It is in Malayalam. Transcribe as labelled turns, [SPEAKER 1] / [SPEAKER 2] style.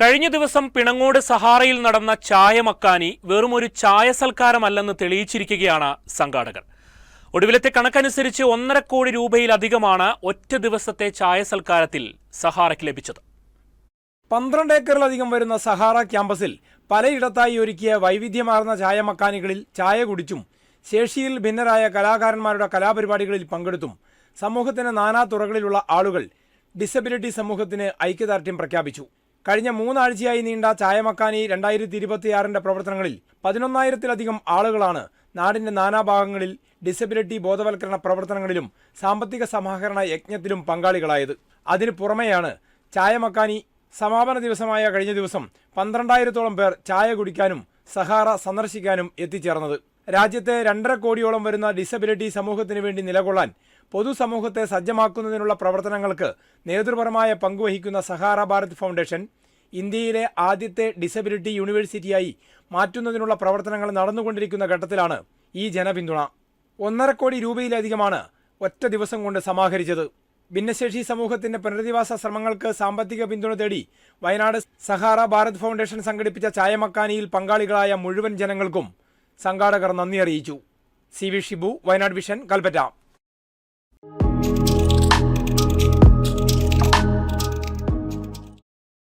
[SPEAKER 1] കഴിഞ്ഞ ദിവസം പിണങ്ങോട് സഹാറയിൽ നടന്ന ചായ മക്കാനി വെറും ഒരു ചായ സൽക്കാരമല്ലെന്ന് തെളിയിച്ചിരിക്കുകയാണ് സംഘാടകർ. ഒടുവിലത്തെ കണക്കനുസരിച്ച് ഒന്നര കോടി രൂപയിലധികമാണ് ഒറ്റ ദിവസത്തെ ചായ സൽക്കാരത്തിൽ സഹാറയ്ക്ക് ലഭിച്ചത്.
[SPEAKER 2] പന്ത്രണ്ട് ഏക്കറിലധികം വരുന്ന സഹാറ ക്യാമ്പസിൽ പലയിടത്തായി ഒരുക്കിയ വൈവിധ്യമാർന്ന ചായ മക്കാനികളിൽ ചായ കുടിച്ചും ശേഷിയിൽ ഭിന്നരായ കലാകാരന്മാരുടെ കലാപരിപാടികളിൽ പങ്കെടുത്തും സമൂഹത്തിന് നാനാ തുറകളിലുള്ള ആളുകൾ ഡിസബിലിറ്റി സമൂഹത്തിന് ഐക്യദാർഢ്യം പ്രഖ്യാപിച്ചു. കഴിഞ്ഞ മൂന്നാഴ്ചയായി നീണ്ട ചായമക്കാനി രണ്ടായിരത്തി ഇരുപത്തിയാറിന്റെ പ്രവർത്തനങ്ങളിൽ പതിനൊന്നായിരത്തിലധികം ആളുകളാണ് നാടിന്റെ നാനാഭാഗങ്ങളിൽ ഡിസബിലിറ്റി ബോധവൽക്കരണ പ്രവർത്തനങ്ങളിലും സാമ്പത്തിക സമാഹരണ യജ്ഞത്തിലും പങ്കാളികളായത്. അതിനു പുറമെയാണ് ചായമക്കാനി സമാപന ദിവസമായ കഴിഞ്ഞ ദിവസം പന്ത്രണ്ടായിരത്തോളം പേർ ചായ കുടിക്കാനും സഹാറ സന്ദർശിക്കാനും എത്തിച്ചേർന്നത്. രാജ്യത്തെ രണ്ടര കോടിയോളം വരുന്ന ഡിസബിലിറ്റി സമൂഹത്തിന് വേണ്ടി നിലകൊള്ളാൻ പൊതുസമൂഹത്തെ സജ്ജമാക്കുന്നതിനുള്ള പ്രവർത്തനങ്ങൾക്ക് നേതൃപരമായ പങ്കുവഹിക്കുന്ന സഹാറ ഭാരത് ഫൗണ്ടേഷൻ ഇന്ത്യയിലെ ആദ്യത്തെ ഡിസബിലിറ്റി യൂണിവേഴ്സിറ്റിയായി മാറ്റുന്നതിനുള്ള പ്രവർത്തനങ്ങൾ നടന്നുകൊണ്ടിരിക്കുന്ന ഘട്ടത്തിലാണ് ഈ ജനപിന്തുണ. ഒന്നര കോടി രൂപയിലധികമാണ് ഒറ്റ ദിവസം കൊണ്ട് സമാഹരിച്ചത്. ഭിന്നശേഷി സമൂഹത്തിന്റെ പുനരധിവാസ ശ്രമങ്ങൾക്ക് സാമ്പത്തിക പിന്തുണ തേടി വയനാട് സഹാറ ഭാരത് ഫൗണ്ടേഷൻ സംഘടിപ്പിച്ച ചായമക്കാനിയിൽ പങ്കാളികളായ മുഴുവൻ ജനങ്ങൾക്കും സംഘാടകർ നന്ദി അറിയിച്ചു. C V Shibu Wayanad vision Kalpetta.